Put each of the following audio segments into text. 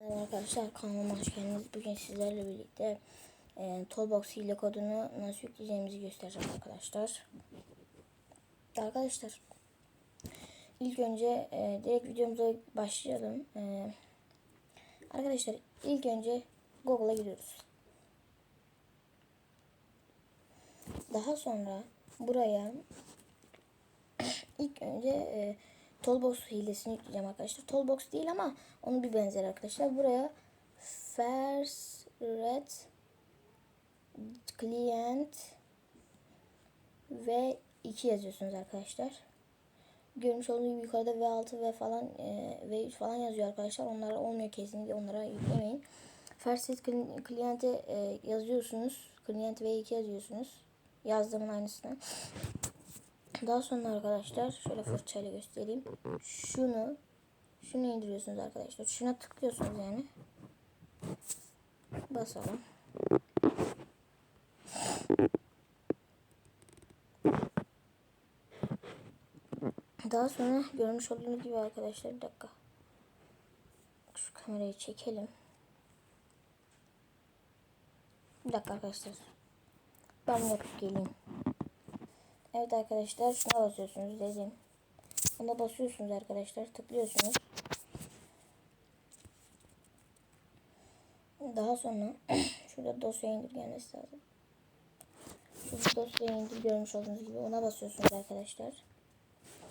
Merhaba arkadaşlar kanalıma hoş geldiniz. Bugün sizlerle birlikte e, Tollbox hile kodunu nasıl yükleyeceğimizi göstereceğim arkadaşlar. Arkadaşlar ilk önce e, direkt videomuza başlayalım. E, arkadaşlar ilk önce Google'a giriyoruz. Daha sonra buraya ilk önce e, Tollbox hilesini yükleyeceğim arkadaşlar. Tollbox değil ama onun bir benzeri arkadaşlar. Buraya first red client ve 2 yazıyorsunuz arkadaşlar. Görmüş olduğunuz gibi yukarıda V6 ve falan e, V3 falan yazıyor arkadaşlar. Onlar olmuyor kesinlikle onlara yüklemeyin. First red client'e e, yazıyorsunuz. Client V2 yazıyorsunuz. Yazdığımın aynısını. Daha sonra arkadaşlar şöyle fırçayla göstereyim. Şunu şunu indiriyorsunuz arkadaşlar. Şuna tıklıyorsunuz yani. Basalım. Daha sonra görmüş olduğunuz gibi arkadaşlar bir dakika. Şu kamerayı çekelim. Bir dakika arkadaşlar. Ben yapıp geleyim. Evet arkadaşlar şuna basıyorsunuz dedim. Ona basıyorsunuz arkadaşlar. Tıklıyorsunuz. Daha sonra şurada dosya indir gelmesi lazım. Şurada dosya indir görmüş olduğunuz gibi ona basıyorsunuz arkadaşlar.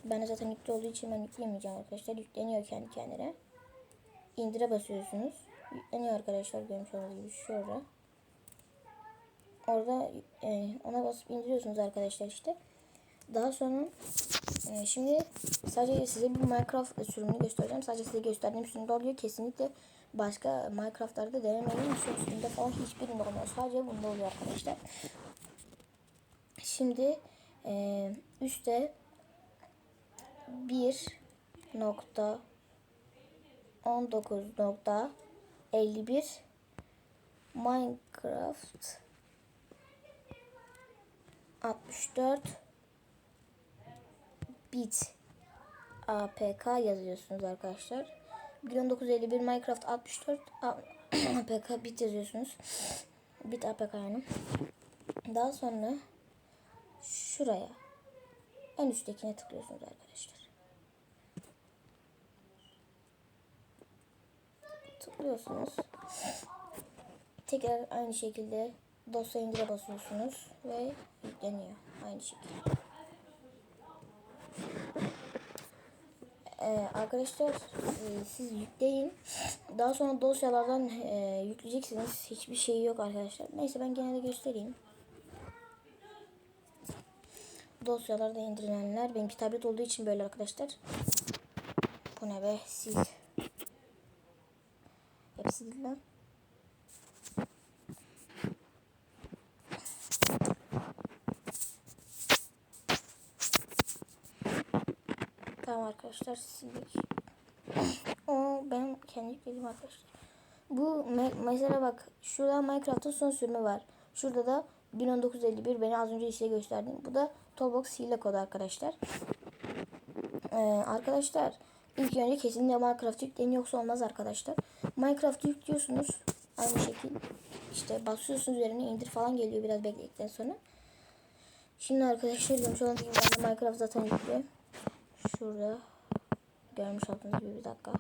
Ben zaten yüklü olduğu için ben yükleyemeyeceğim arkadaşlar. Yükleniyor kendi kendine. İndire basıyorsunuz. Yükleniyor arkadaşlar görmüş olduğunuz gibi şurada. Orada e, ona basıp indiriyorsunuz arkadaşlar işte. Daha sonra e, şimdi sadece size bir Minecraft sürümünü göstereceğim. Sadece size gösterdiğim sürümde oluyor. Kesinlikle başka Minecraft'larda denemeyin. Şu sürümde falan hiçbirinde olmuyor. Sadece bunda oluyor arkadaşlar. Şimdi e, üstte 1 nokta 19 nokta 51 Minecraft 64 bit APK yazıyorsunuz arkadaşlar. 1951 Minecraft 64 APK bit yazıyorsunuz. Bit APK yani. Daha sonra şuraya en üsttekine tıklıyorsunuz arkadaşlar. Tıklıyorsunuz. Tekrar aynı şekilde dosya indire basıyorsunuz ve yükleniyor aynı şekilde. Ee, arkadaşlar e, siz yükleyin. Daha sonra dosyalardan e, yükleyeceksiniz. Hiçbir şey yok arkadaşlar. Neyse ben gene de göstereyim. Dosyalarda indirilenler. Benimki tablet olduğu için böyle arkadaşlar. Bu ne be? Sil. Hepsi değil. Arkadaşlar sildik. O benim kendi yüklediğim arkadaşlar. Bu me mesela bak şurada Minecraft'ın son sürümü var. Şurada da 1951 beni az önce size gösterdim. Bu da Toolbox hile kodu arkadaşlar. Ee, arkadaşlar ilk önce kesinlikle Minecraft yükleyin yoksa olmaz arkadaşlar. Minecraft yüklüyorsunuz aynı şekilde. İşte basıyorsunuz üzerine indir falan geliyor biraz bekledikten sonra. Şimdi arkadaşlar görmüş olduğunuz gibi ben de Minecraft zaten yüklüyorum. Şurada görmüş olduğunuz gibi bir dakika.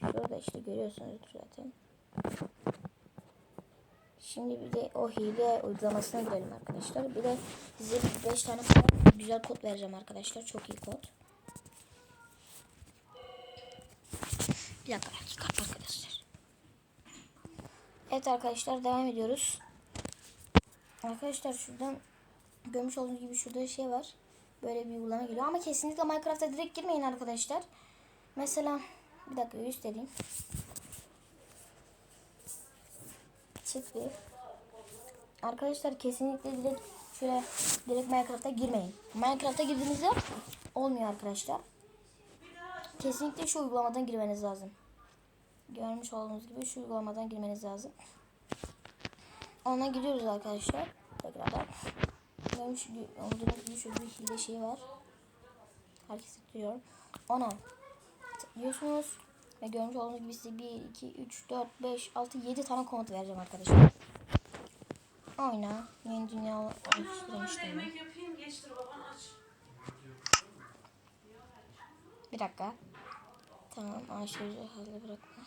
Şurada işte görüyorsunuz zaten. Şimdi bir de o hile uygulamasına girelim arkadaşlar. Bir de size 5 tane güzel kod vereceğim arkadaşlar. Çok iyi kod. Bir dakika dakika arkadaşlar. Evet arkadaşlar devam ediyoruz. Arkadaşlar şuradan görmüş olduğunuz gibi şurada şey var. Böyle bir uygulama geliyor. Ama kesinlikle Minecraft'a direkt girmeyin arkadaşlar. Mesela bir dakika göstereyim. Çık bir. Arkadaşlar kesinlikle direkt şöyle direkt Minecraft'a girmeyin. Minecraft'a girdiğinizde olmuyor arkadaşlar. Kesinlikle şu uygulamadan girmeniz lazım. Görmüş olduğunuz gibi şu uygulamadan girmeniz lazım. Ona giriyoruz arkadaşlar. Tekrardan. Görmüş olduğunuz gibi şöyle bir hile şey var. Herkes tıklıyor. Ona tıklıyorsunuz. Ve görmüş olduğunuz gibi size 1, 2, 3, 4, 5, 6, 7 tane komut vereceğim arkadaşlar. Oyna. Yeni dünya oluşturmuştum. Yemek yapayım geçtir baban aç. Bir dakika. Tamam aşırı halde bırakma.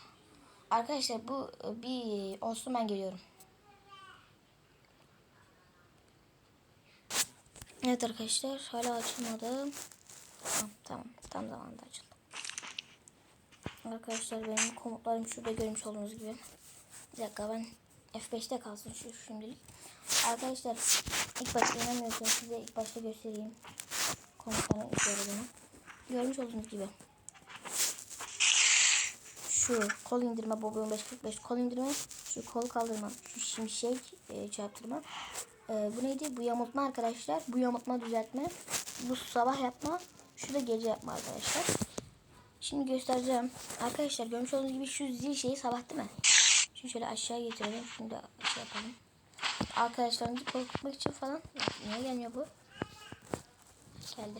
Arkadaşlar bu bir olsun ben geliyorum. Evet arkadaşlar hala açılmadı. Tamam tamam tam zamanında açıldı. Arkadaşlar benim komutlarım şurada görmüş olduğunuz gibi. Bir dakika ben F5'te kalsın şu şimdilik. Arkadaşlar ilk başta inanmıyorsanız size ilk başta göstereyim. Komutların yaradığını. Görmüş olduğunuz gibi. Şu kol indirme Bobby 1545 kol indirme. Şu kol kaldırma. Şu şimşek e, çarptırma. E, bu neydi? Bu yamultma arkadaşlar. Bu yamultma düzeltme. Bu sabah yapma. Şu da gece yapma arkadaşlar. Şimdi göstereceğim. Arkadaşlar görmüş olduğunuz gibi şu zil şeyi sabah değil mi? Şimdi şöyle aşağı getirelim. Şimdi şey yapalım. Arkadaşlarınızı korkutmak için falan. Niye gelmiyor bu? Geldi.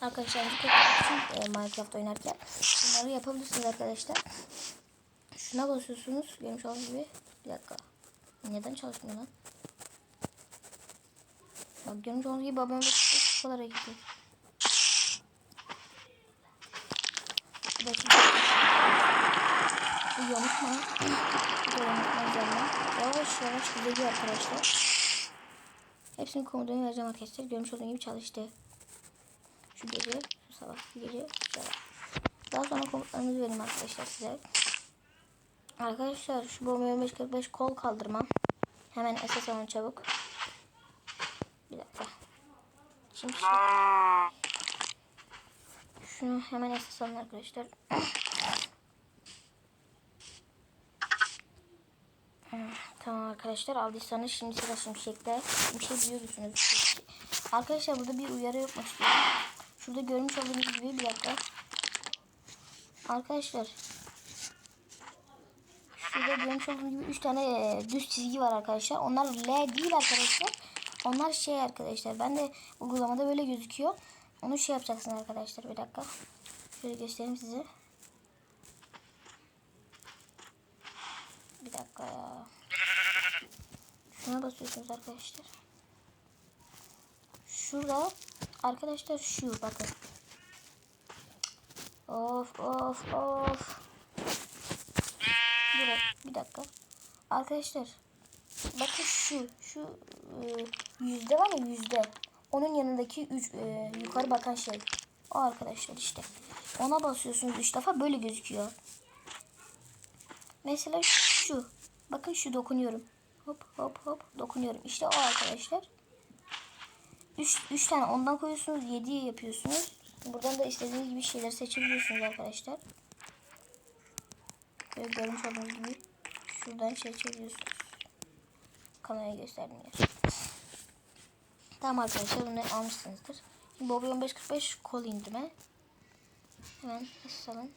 Arkadaşlarınızı korkutmak için e, Minecraft oynarken bunları yapabilirsiniz arkadaşlar. Şuna basıyorsunuz. Görmüş olduğunuz gibi. Bir dakika. Neden çalışmıyor lan? Bak görmüş olduğunuz gibi babam bu kadar gidiyor. Bir dakika. Bu da yamukma üzerine. Yavaş yavaş gidiyor arkadaşlar. Hepsinin komutunu vereceğim arkadaşlar. Görmüş olduğunuz gibi çalıştı. Şu gece, şu sabah, şu gece, şu sabah. Daha sonra komutlarımızı verim arkadaşlar size. Arkadaşlar şu bomba 2545 kol kaldırma. Hemen SS alın çabuk. Bir dakika. Şey... Şunu hemen alın arkadaşlar. Tamam arkadaşlar aldıysanız şimdi sıra şimşekte. Şimşek biliyorsunuz. Arkadaşlar burada bir uyarı yapmak istiyorum. Şurada görmüş olduğunuz gibi bir dakika. Arkadaşlar. Şurada görmüş olduğunuz gibi 3 tane e, düz çizgi var arkadaşlar. Onlar L değil arkadaşlar. Onlar şey arkadaşlar. Ben de uygulamada böyle gözüküyor. Onu şey yapacaksınız arkadaşlar. Bir dakika. Şöyle göstereyim size. Bir dakika ya. Şuna basıyorsunuz arkadaşlar. Şurada arkadaşlar şu bakın. Of of of. Dur bir dakika. Arkadaşlar bakın şu şu e, yüzde var ya yüzde. Onun yanındaki üç, e, yukarı bakan şey. O arkadaşlar işte. Ona basıyorsunuz üç defa böyle gözüküyor. Mesela şu. Bakın şu dokunuyorum. Hop hop hop dokunuyorum. İşte o arkadaşlar. 3 3 tane ondan koyuyorsunuz. 7 yapıyorsunuz. Buradan da istediğiniz gibi şeyler seçebiliyorsunuz arkadaşlar. Böyle görmüş olduğunuz gibi şuradan seçebiliyorsunuz. Kamerayı gösterdim ya. Tamam arkadaşlar bunu almışsınızdır. Şimdi Bobby 1545 kol indirme. Hemen salın.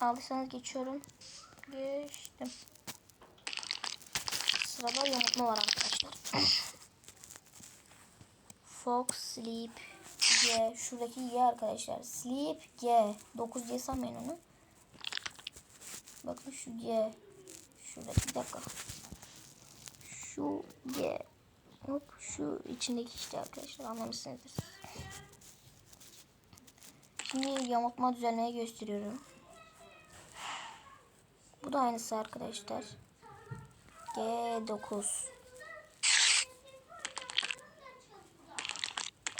Aldıysanız geçiyorum. Geçtim. Sırada yamutma var arkadaşlar. Fox Sleep G. Şuradaki Y arkadaşlar. Sleep G. 9 G sanmayın onu. Bakın şu G. Şuradaki dakika. Şu G. Hop şu içindeki işte arkadaşlar anlamışsınızdır. Şimdi yamutma düzenlemeyi gösteriyorum. Bu da aynısı arkadaşlar. G9.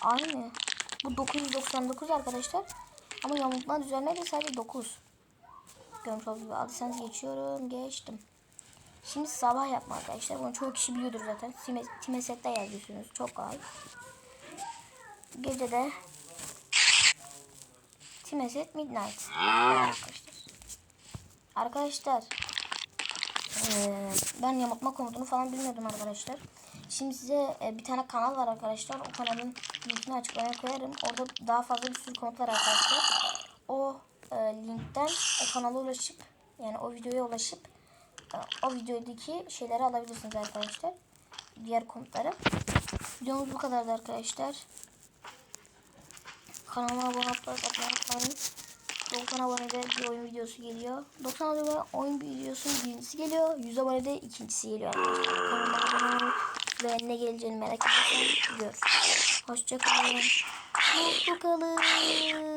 Aynı. Bu 999 arkadaşlar. Ama yamultma düzenleri sadece 9. Görmüş olduğunuz gibi geçiyorum. Geçtim. Şimdi sabah yapma arkadaşlar. Bunu çoğu kişi biliyordur zaten. Time, Timesette yazıyorsunuz. Çok kolay. Gece de Timeset Midnight. Arkadaşlar. Arkadaşlar. Ee, ben yamultma komutunu falan bilmiyordum arkadaşlar. Şimdi size e, bir tane kanal var arkadaşlar. O kanalın linkini açıklamaya koyarım. Orada daha fazla bir sürü komut var arkadaşlar. O e, linkten o kanala ulaşıp yani o videoya ulaşıp o videodaki şeyleri alabilirsiniz arkadaşlar. Diğer komutları. Videomuz bu kadardı arkadaşlar. Kanalıma abone olmayı unutmayın. 90 abonede bir oyun videosu geliyor. 90 abonede oyun videosunun birincisi geliyor. 100 abonede ikincisi geliyor arkadaşlar. Kanalıma abone ol ve ne geleceğini merak ediyorsan gör. Hoşçakalın. Mutlu kalın.